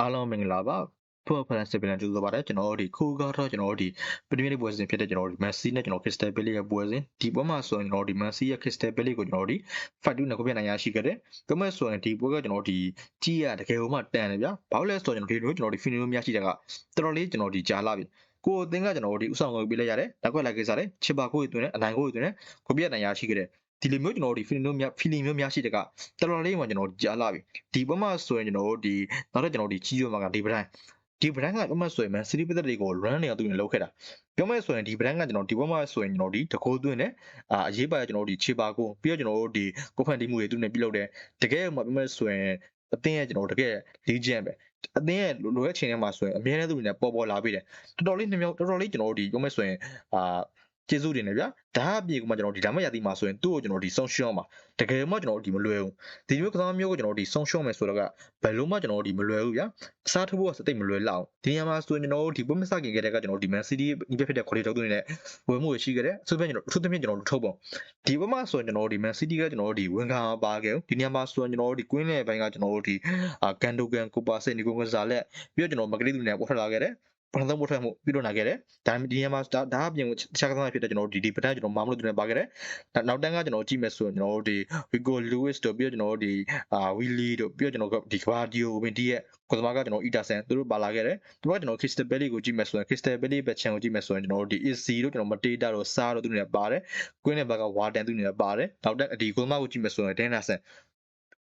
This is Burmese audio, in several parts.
အားလုံးမင်္ဂလာပါဖော်ဖရန်စပလန်ကျူဆိုပါတယ်ကျွန်တော်တို့ဒီခုကတော့ကျွန်တော်တို့ဒီပရီးမီးလိပွဲစဉ်ဖြစ်တဲ့ကျွန်တော်တို့ဒီမန်စီနဲ့ကျွန်တော်ခရစ်စတယ်ဘယ်လီရဲ့ပွဲစဉ်ဒီပွဲမှာဆိုရင်ကျွန်တော်တို့ဒီမန်စီရဲ့ခရစ်စတယ်ဘယ်လီကိုကျွန်တော်တို့ဒီ5-2နဲ့ကိုပြနိုင်ရရှိခဲ့တယ်။ဒါမဲ့ဆိုရင်ဒီပွဲကကျွန်တော်တို့ဒီကြီးရတကယ်လို့မှတန်တယ်ဗျာ။ဘာလို့လဲဆိုတော့ကျွန်တော်ဒီလိုကျွန်တော်ဒီဖီနီလိုများရှိတဲ့ကတော်တော်လေးကျွန်တော်ဒီကြားလာပြီ။ကိုအသင်းကကျွန်တော်တို့ဒီဥဆောင်ကိုပြလိုက်ရတယ်။နောက်ခွက်လိုက်ကိစ္စတယ်ချစ်ပါကိုအတွင်းနဲ့အနိုင်ကိုအတွင်းနဲ့ကိုပြနိုင်ရရှိခဲ့တယ်။ ဒီလိုမျိုးကျွန်တော်တို့ဒီဖီလီမျိုးများဖီလီမျိုးများရှိတဲ့ကတော်တော်လေးမှကျွန်တော်ကြားလာပြီဒီဘက်မှာဆိုရင်ကျွန်တော်တို့ဒီနောက်တော့ကျွန်တော်တို့ဒီကြီးရွယ်မှာကဒီပတိုင်းဒီ brand ကပြောမှဆိုရင် Man City ပြည်သက်တွေကို run နေအောင်သူနေလောက်ခဲ့တာပြောမှဆိုရင်ဒီ brand ကကျွန်တော်ဒီဘက်မှာဆိုရင်ကျွန်တော်ဒီတကိုးသွင်းနဲ့အာအရေးပါကျွန်တော်တို့ဒီခြေပါကိုပြီးတော့ကျွန်တော်တို့ဒီကိုဖန်တီးမှုတွေသူနေပြုလုပ်တယ်တကယ်မှပြောမှဆိုရင်အသင်းရဲ့ကျွန်တော်တကယ် legend ပဲအသင်းရဲ့လိုတဲ့အချိန်ထဲမှာဆိုရင်အများနဲ့သူတွေနဲ့ပေါ်ပေါ်လာပြီးတယ်တော်တော်လေးနှမြောက်တော်တော်လေးကျွန်တော်တို့ဒီပြောမှဆိုရင်အာ ကျေးဇူးတင်တယ်ဗျာဒါအပြင်ကမှကျွန်တော်ဒီဒါမှရသည်မှာဆိုရင်သူ့ကိုကျွန်တော်ဒီဆုံးရှုံးမှာတကယ်မှကျွန်တော်ဒီမလွယ်ဘူးဒီမျိုးကစားမျိုးကိုကျွန်တော်ဒီဆုံးရှုံးမယ်ဆိုတော့ကဘယ်လို့မှကျွန်တော်ဒီမလွယ်ဘူးဗျာအစားထိုးဖို့ကစတိတ်မလွယ်လောက်ဒီညမှာဆိုရင်ကျွန်တော်ဒီပုံမစခင်ခဲ့တဲ့ကကျွန်တော်ဒီ Man City ဒီဖြစ်တဲ့ quality တွေနဲ့ဝယ်မှုရှိခဲ့တယ်အထူးသဖြင့်ကျွန်တော်အထူးသဖြင့်ကျွန်တော်ထုတ်ပုံဒီဘက်မှာဆိုရင်ကျွန်တော်ဒီ Man City ကကျွန်တော်ဒီဝင်ခံပါခဲ့ဒီညမှာဆိုရင်ကျွန်တော်ဒီ Queen ရဲ့ဘိုင်းကကျွန်တော်ဒီအာကန်ဒိုကန်ကိုပါစင်ဒီကိုကစားလက်ပြီးတော့ကျွန်တော်မကလေးသူတွေနဲ့ပေါ်ထွက်လာခဲ့တယ် ပထမဆုံးပို့ထွက်မှုပြုလုပ်နိုင်ခဲ့တယ်။ဒါဒီနေရာမှာဒါအပြင်တခြားကစားသမားဖြစ်တဲ့ကျွန်တော်တို့ဒီဒီပထမကျွန်တော်မာမလို့သူနဲ့ပါခဲ့တယ်။နောက်တန်းကကျွန်တော်ကြည့်မယ်ဆိုရင်ကျွန်တော်တို့ဒီ Vigo Lewis တို့ပြီးတော့ကျွန်တော်တို့ဒီအာ Willy တို့ပြီးတော့ကျွန်တော်ဒီ Guardio ဝင်ဒီရဲ့ကိုသမားကကျွန်တော် Ederson သူတို့ပါလာခဲ့တယ်။ဒီဘက်ကကျွန်တော် Crystal Palace ကိုကြည့်မယ်ဆိုရင် Crystal Palace ဘက်ချန်ကိုကြည့်မယ်ဆိုရင်ကျွန်တော်တို့ဒီ Izzy တို့ကျွန်တော် Mateta တို့ Sa တို့သူတွေနဲ့ပါတယ်။ Queen ရဲ့ဘက်က Warden သူတွေနဲ့ပါတယ်။နောက်တက်ဒီကိုသမားကိုကြည့်မယ်ဆိုရင် Denison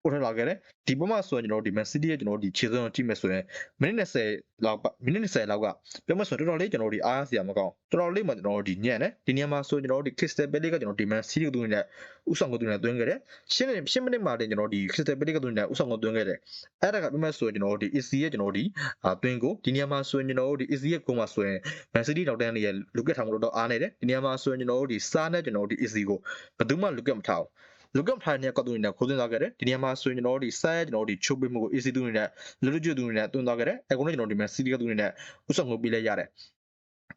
ပို့ထလာခဲ့တယ်ဒီဘက်မှာဆိုရင်ကျွန်တော်တို့ဒီ Man City ရဲ့ကျွန်တော်တို့ဒီခြေစွမ်းကိုကြည့်မယ်ဆိုရင်မိနစ်20လောက်မိနစ်20လောက်ကပြောမှဆိုတော်တော်လေးကျွန်တော်တို့ဒီအားရစရာမကောင်းတော်တော်လေးမှကျွန်တော်တို့ဒီညံ့တယ်ဒီနေရာမှာဆိုကျွန်တော်တို့ဒီ Crystal Palace ကကျွန်တော်ဒီ Man City ကိုသွင်းတဲ့ဥဆောင်ကိုသွင်းတဲ့သွင်းခဲ့တယ်ရှင်းနေရှင်းမိနစ်မှာတင်ကျွန်တော်ဒီ Crystal Palace ကသွင်းတဲ့ဥဆောင်ကိုသွင်းခဲ့တယ်အဲ့ဒါကပြောမှဆိုကျွန်တော်တို့ဒီ Easy ရဲ့ကျွန်တော်တို့ဒီအာသွင်းကိုဒီနေရာမှာဆိုရင်ကျွန်တော်တို့ဒီ Easy ရဲ့ကိုမှဆိုရင် Man City တောက်တန်းရဲ့လူကက်ထောင်လို့တော့အားနေတယ်ဒီနေရာမှာဆိုရင်ကျွန်တော်တို့ဒီစားနဲ့ကျွန်တော်တို့ဒီ Easy ကိုဘယ်သူမှလူကက်မထားဘူး လူကပ်ထိုင်တဲ့ကောက်တူနေတဲ့ခိုးသွင်းသွားခဲ့တယ်ဒီနေရာမှာဆိုရင်ကျွန်တော်တို့ဒီ set ကျွန်တော်တို့ဒီချုပ်ပေးမှုကို AC တူနေတဲ့လူလူကျွတ်တူနေတဲ့တွန်းသွားခဲ့တယ်အခုလည်းကျွန်တော်ဒီမှာ CD ကတူနေတဲ့ဥဆောင်ကိုပေးလိုက်ရတယ်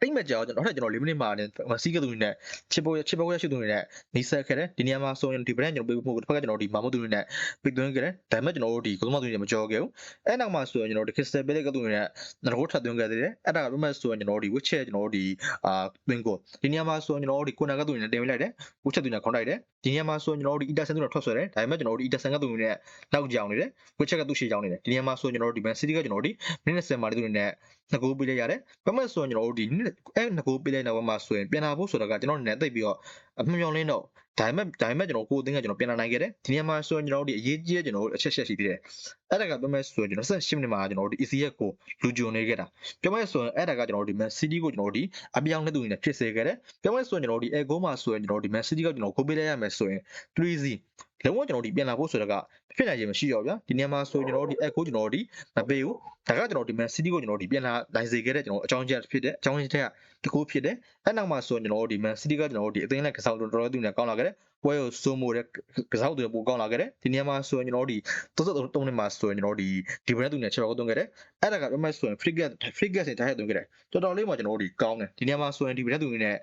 တိတ်မကြောက်ကျွန်တော်ထက်ကျွန်တော်၄မိနစ်မှနဲ့စီးကသူနဲ့ချစ်ဖို့ချစ်ဖို့ရရှိသူနဲ့နေဆက်ခဲ့တယ်ဒီနေရာမှာဆိုရင်ဒီ brand ကျွန်တော်ပေးဖို့တစ်ဖက်ကကျွန်တော်ဒီမာမုတ်သူနဲ့ပိတ်သွင်းခဲ့တယ်ဒါပေမဲ့ကျွန်တော်တို့ဒီကုသမသူနဲ့မကြောက်ခဲ့ဘူးအဲ့နောက်မှာဆိုရင်ကျွန်တော်ဒီ crystal pellet ကသူနဲ့နရောထပ်သွင်းခဲ့သေးတယ်အဲ့ဒါကပြမဲ့ဆိုရင်ကျွန်တော်ဒီ witch ကျွန်တော်ဒီအာသွင်းကိုဒီနေရာမှာဆိုရင်ကျွန်တော်ဒီကိုနာကသူနဲ့တင်လိုက်တယ် witch သူနဲ့ခေါင်းတိုက်တယ်ဒီနေရာမှာဆိုရင်ကျွန်တော်တို့ဒီ iter ဆန်သူနဲ့ထွက်ဆွဲတယ်ဒါပေမဲ့ကျွန်တော်တို့ဒီ iter ဆန်ကသူနဲ့နောက်ကြောင်နေတယ် witch ကသူ့ရှေ့ကြောင်နေတယ်ဒီနေရာမှာဆိုရင်ကျွန်တော်တို့ဒီ man city ကကျွန်တော်တို့ဒီ minute 10မှာသူနဲ့နှစ်ကိုပေးလိုက်ရတယ်။ဘာမှဆိုရင်ကျွန်တော်တို့ဒီအဲနှစ်ကိုပေးလိုက်တော့မှဆိုရင်ပြန်လာဖို့ဆိုတော့ကကျွန်တော်နဲ့တိတ်ပြီးတော့ အမျော်လင်းတော့ဒါပေမဲ့ဒါပေမဲ့ကျွန်တော်ကိုအသင်းကကျွန်တော်ပြန်လာနိုင်ခဲ့တယ်။ဒီနေရာမှာဆိုရင်ကျွန်တော်တို့ဒီအရေးကြီးတဲ့ကျွန်တော်တို့အချက်ချက်ရှိသေးတယ်။အဲ့ဒါကပြောမဲ့ဆိုရင်ကျွန်တော်18မိနစ်မှာကျွန်တော်တို့ဒီ ECF ကိုလူဂျုံနေခဲ့တာ။ပြောမဲ့ဆိုရင်အဲ့ဒါကကျွန်တော်တို့ဒီ Man City ကိုကျွန်တော်တို့ဒီအပြောင်းနဲ့သူနေဖြစ်စေခဲ့တယ်။ပြောမဲ့ဆိုရင်ကျွန်တော်တို့ဒီ Ego မှာဆိုရင်ကျွန်တော်တို့ဒီ Man City ကကျွန်တော်ကိုပေးလိုက်ရမယ်ဆိုရင်3-0 လုံးဝကျွန်တော်ဒီပြန်လာဖို့ဆိုတော့ကဖြစ်နိုင်ခြင်းမရှိတော့ဗျာဒီနေရာမှာဆိုကျွန်တော်တို့ဒီ echo ကျွန်တော်တို့ဒီမပေးဘူးဒါကကျွန်တော်ဒီ man city ကိုကျွန်တော်ဒီပြန်လာနိုင်စေခဲ့တဲ့ကျွန်တော်အကြောင်းချက်ဖြစ်တဲ့အကြောင်းချက်ကတကူဖြစ်တယ်အဲ့နောက်မှာဆိုကျွန်တော်တို့ဒီ man city ကကျွန်တော်တို့ဒီအသိန်းလိုက်ကစားတော်တော်သူနဲ့ကောင်းလာခဲ့တယ်ပွဲကိုစိုးမိုးတဲ့ကစားသူတွေပိုကောင်းလာခဲ့တယ်ဒီနေရာမှာဆိုရင်ကျွန်တော်တို့ဒီ33နှစ်မှာဆိုရင်ကျွန်တော်တို့ဒီဒီ brand သူနဲ့ချက်ပေါက်သွင်းခဲ့တယ်အဲ့ဒါကပြမဲ့ဆိုရင် frigate frigate စင်တိုင်းသွင်းခဲ့တယ်တော်တော်လေးမှကျွန်တော်တို့ဒီကောင်းတယ်ဒီနေရာမှာဆိုရင်ဒီ brand သူနဲ့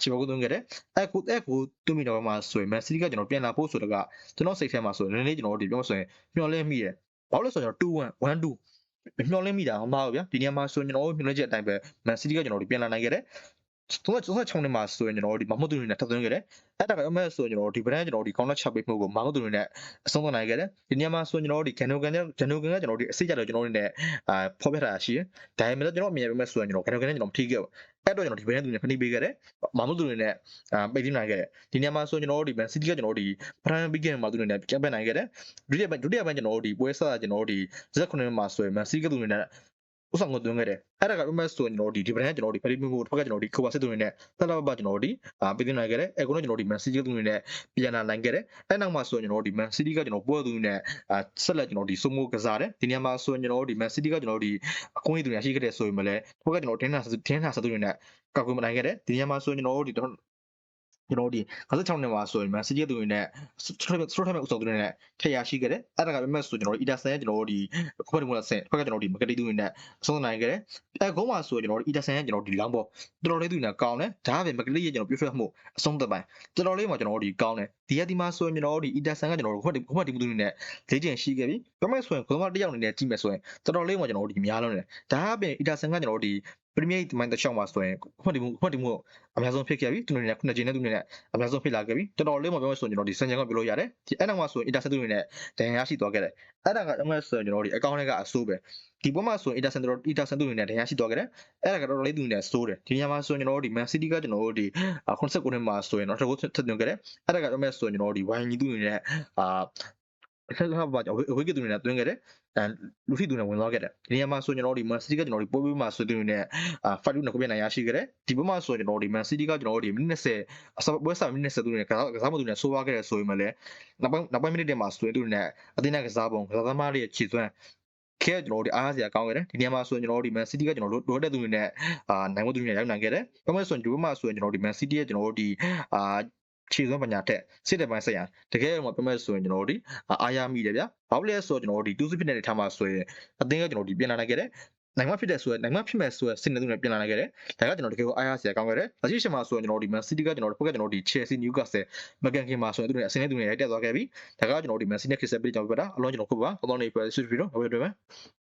ချက်ပေါက်သွင်းခဲ့တယ်အဲ့ကိုအဲ့ကိုသူ့မိတော်မှာဆိုရင် man city ကကျွန်တော်ပြန်လာဖို့ဆိုတော့ကကျွန်တော်စိတ်ထဲမှာဆိုရင်နည်းနည်းကျွန်တော်တို့ဒီပြောဆိုရင်မျောလင်းမိတယ်ဘာလို့လဲဆိုတော့2-1 1-2မျောလင်းမိတာမဟုတ်ဗျာဒီနေရာမှာဆိုရင်ကျွန်တော်တို့မျောလင်းချက်အတိုင်းပဲ Man City ကကျွန်တော်တို့ပြန်လာနိုင်ခဲ့တယ် 36နှစ်မှာဆိုရင်ကျွန်တော်တို့ဒီမမတ်တူတွေနဲ့ထပ်သွင်းခဲ့တယ်အဲ့ဒါကအမဲဆိုရင်ကျွန်တော်တို့ဒီ brand ကျွန်တော်တို့ဒီ counter ချက်ပေးမှုကိုမမတ်တူတွေနဲ့အဆုံးသတ်နိုင်ခဲ့တယ်ဒီနေရာမှာဆိုရင်ကျွန်တော်တို့ဒီ Ganogan Ganogan ကကျွန်တော်တို့ဒီအစိတ်ကြတော့ကျွန်တော်တို့နဲ့အာဖော်ပြထားတာရှိတယ်ဒါပေမဲ့ကျွန်တော်အမြင်ပဲဆိုရင်ကျွန်တော် Ganogan နဲ့ကျွန်တော်မထိခဲ့ဘူးအဲ့တော့ကျွန်တော်ဒီ brand သူနဲ့ဖဏိပေးခဲ့တယ်မမတ်တူတွေနဲ့အာပိတ်သိမ်းနိုင်ခဲ့တယ်ဒီနေရာမှာဆိုရင်ကျွန်တော်တို့ဒီ Man City ကကျွန်တော်တို့ဒီ Prime Weekend မှာသူတွေနဲ့ကျပ်ပက်နိုင်ခဲ့တယ်ဒုတိယပိုင်းဒုတိယပိုင်းကျွန်တော်တို့ဒီပွဲဆက်ကျွန်တော်တို့ဒီ19မှာဆိုရင် Man City ကသူတွေနဲ့ ဥဆောင်ကိုသွင်းခဲ့တယ်အဲ့ဒါက MS ဆိုရင်ကျွန်တော်ဒီဒီ brand ကျွန်တော်ဒီပရိမီကိုတစ်ဖက်ကကျွန်တော်ဒီခိုပါစစ်သူတွေနဲ့တက်လာပါကျွန်တော်ဒီအာပြည်နိုင်ခဲ့တယ်အဲကုန်းကျွန်တော်ဒီ Man City သူတွေနဲ့ပြန်လာနိုင်ခဲ့တယ်အဲ့နောက်မှာဆိုရင်ကျွန်တော်ဒီ Man City ကကျွန်တော်ပွဲသူတွေနဲ့အာဆက်လက်ကျွန်တော်ဒီစုံမိုးကစားတယ်ဒီနေရာမှာဆိုရင်ကျွန်တော်ဒီ Man City ကကျွန်တော်ဒီအကွင်းသူတွေရှိခဲ့တယ်ဆိုရင်မလဲတစ်ဖက်ကကျွန်တော်ဒင်းနာဒင်းနာစသူတွေနဲ့ကောက်ကွင်းမနိုင်ခဲ့တယ်ဒီနေရာမှာဆိုရင်ကျွန်တော်ဒီ ကျွန်တော်တို့ဒီ56နှစ်မှာဆိုရင်မန်စီးတီးသူတွေနဲ့စထရစထရမဲ့ဥဆောင်သူတွေနဲ့ထည့်ရရှိခဲ့တယ်အဲ့ဒါကပြမဲ့ဆိုကျွန်တော်တို့အီတာဆန်ရဲ့ကျွန်တော်တို့ဒီခွက်တမလားဆင်ခွက်ကကျွန်တော်တို့ဒီမကတိသူတွေနဲ့အဆုံးနိုင်ခဲ့တယ်အဲကုန်းမှာဆိုရင်ကျွန်တော်တို့အီတာဆန်ရဲ့ကျွန်တော်တို့ဒီလောင်းပေါ်တော်တော်လေးသူတွေနဲ့ကောင်းတယ်ဒါကပဲမကတိရဲ့ကျွန်တော်ပြည့်ဖက်မှုအဆုံးသက်ပိုင်းတော်တော်လေးမှာကျွန်တော်တို့ဒီကောင်းတယ်ဒီရက်ဒီမှာဆိုရင်ကျွန်တော်တို့ဒီအီတာဆန်ကကျွန်တော်တို့ခွက်ခွက်တီမှုသူတွေနဲ့လေ့ကျင့်ရှိခဲ့ပြီပြမဲ့ဆိုရင်ကုန်းမတစ်ယောက်အနေနဲ့ကြည့်မယ်ဆိုရင်တော်တော်လေးမှာကျွန်တော်တို့ဒီများလုံးတယ်ဒါကပဲအီတာဆန်ကကျွန်တော်တို့ဒီ ပရီးမီးယားမိုင်းတစ်ချောင်းမှာဆိုရင်ခွက်တီမှုခွက်တီမှုအများဆုံးဖြစ်ခဲ့ပြီသူတို့နဲ့ခုနှစ်ကျင်းနဲ့သူတွေနဲ့အများဆုံးဖြစ်လာခဲ့ပြီတော်တော်လေးမပြောဆိုရင်ကျွန်တော်ဒီစံချင်ကပြောလို့ရတယ်ဒီအဲ့နောက်မှာဆိုရင် intercept တွေနဲ့ဒဏ်ရာရှိသွားခဲ့တယ်အဲ့ဒါကတော့မှဆိုရင်ကျွန်တော်ဒီ account တွေကအဆိုးပဲဒီဘက်မှာဆိုရင် intercept တွေ intercept တွေနဲ့ဒဏ်ရာရှိသွားခဲ့တယ်အဲ့ဒါကတော့တော်တော်လေးသူနဲ့ဆိုးတယ်ဒီညမှာဆိုရင်ကျွန်တော်တို့ဒီ man city ကကျွန်တော်တို့ဒီ89နှစ်မှာဆိုရင်တော့တစ်ခုထပ်သွင်းခဲ့တယ်အဲ့ဒါကတော့မှဆိုရင်ကျွန်တော်တို့ဒီ wine ကြီးသူတွေနဲ့အာဆက်ဆက်ပါကြောဝေးကသူတွေနဲ့သွင်းခဲ့တယ် အဲလူထိသူနဲ့ဝင်သွားခဲ့တယ်ဒီညမှာဆိုရင်ကျွန်တော်တို့ဒီ man city ကကျွန်တော်တို့ပိုးပေးမှာဆိုသူတွေနဲ့အာ5 2နဲ့ကိုပြနိုင်ရရှိခဲ့တယ်ဒီဘက်မှာဆိုရင်ကျွန်တော်တို့ဒီ man city ကကျွန်တော်တို့ဒီမိနစ်20အစပွဲစားမိနစ်20သူတွေနဲ့ကစားကစားမသူတွေနဲ့ဆိုးသွားခဲ့တယ်ဆိုရင်မလဲနောက်ပိုင်းနောက်ပိုင်းမိနစ်တွေမှာဆိုရင်သူတွေနဲ့အသင်းနဲ့ကစားပုံကစားသမားတွေရဲ့ခြေစွမ်းခဲကျွန်တော်တို့ဒီအားစရာကောင်းခဲ့တယ်ဒီနေရာမှာဆိုရင်ကျွန်တော်တို့ဒီ Man City ကကျွန်တော်တို့လိုတဲ့သူတွေနဲ့အာနိုင်ဖို့သူတွေနဲ့ရောက်နိုင်ခဲ့တယ်။ဘာမှဆိုရင်ဒီဘက်မှာဆိုရင်ကျွန်တော်တို့ဒီ Man City ရဲ့ကျွန်တော်တို့ဒီအာ ခြေစွမ်းပညာတက်စစ်တဲ့ပိုင်းဆက်ရန်တကယ်တော့ပြောမဲ့ဆိုရင်ကျွန်တော်တို့ဒီအားရမိတယ်ဗျာ။ဘာလို့လဲဆိုတော့ကျွန်တော်တို့ဒီ2 fit နဲ့ထားမှာဆိုရင်အသင်းကကျွန်တော်တို့ဒီပြန်လာနိုင်ခဲ့တယ်။နိုင်မဖြစ်တဲ့ဆိုရင်နိုင်မဖြစ်မဲ့ဆိုရင်စစ်နေသူတွေပြန်လာနိုင်ခဲ့တယ်။ဒါကကျွန်တော်တကယ်ကိုအားရစရာကောင်းခဲ့တယ်။လက်ရှိချိန်မှာဆိုရင်ကျွန်တော်တို့ဒီ Man City ကကျွန်တော်တို့ဖက်ကကျွန်တော်တို့ဒီ Chelsea Newcastle မကန်ခင်မှာဆိုရင်သူတွေအစင်းနေသူတွေရိုက်တက်သွားခဲ့ပြီ။ဒါကကျွန်တော်တို့ဒီ Man City နဲ့ Crystal Palace ကြောင့်ပြတာအလုံးကျွန်တော်ခုပါ။အလုံးနေပြဆွေးပြီးတော့ဟုတ်ပြီတွေ့မယ်။